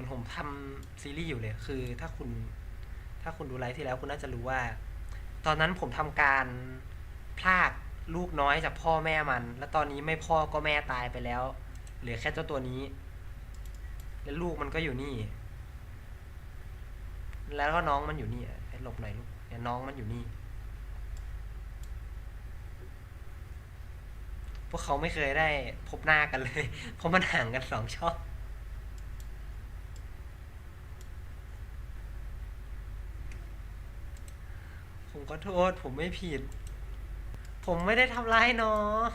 มือนผมทำซีรีส์อยู่เลย คือถ้าคุณถ้าคุณดูไลฟ์ที่แล้วคุณน่าจะรู้ว่า ตอนนั้นผมทำการพลากลูกน้อยจากพ่อแม่มัน แล้วตอนนี้ไม่พ่อก็แม่ตายไปแล้วเหลือแค่เจ้าตัวนี้ แล้วลูกมันก็อยู่นี่ แล้วก็น้องมันอยู่นี่ให้หลบหน่อยลูกเนี่ยน้องมันอยู่นี่ พวกเขาไม่เคยได้พบหน้ากันเลย เพราะมันห่างกันสองช่อง ผมก็โทษ ผมไม่ผิด ผมไม่ได้ทำร้ายน้อง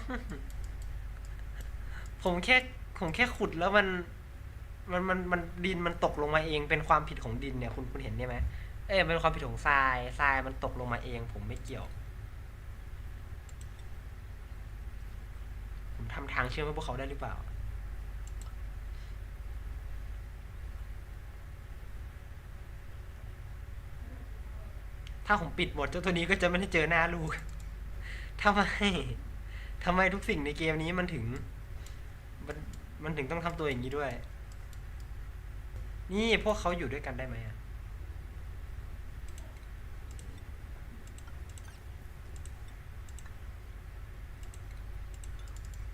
ผมแค่ผมแค่ขุดแล้วมัน มันมันมันดินมันตกลงมาเองเป็นความผิดของดินเนี่ย คุณคุณเห็นได้ไหมเอ้ยเป็นความผิดของทรายทรายมันตกลงมาเอง ผมไม่เกี่ยว ผมทำทางเชื่อมให้พวกเขาได้หรือเปล่า ถ้าผมปิดหมดเจ้าตัวนี้ก็จะไม่ได้เจอหน้าลูกทำไมทำไมทุกสิ่งในเกมนี้มันถึง มันมันถึงต้องทำตัวอย่างนี้ด้วย นี่พวกเขาอยู่ด้วยกันได้ไหมอะ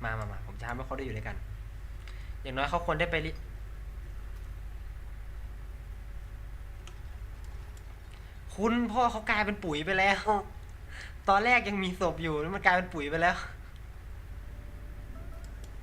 มามามาผมจะทำให้เขาได้อยู่ด้วยกัน อย่างน้อยเขาควรได้ไป คุณพ่อเขากลายเป็นปุ๋ยไปแล้ว ตอนแรกยังมีศพอยู่แล้วมันกลายเป็นปุ๋ยไปแล้ว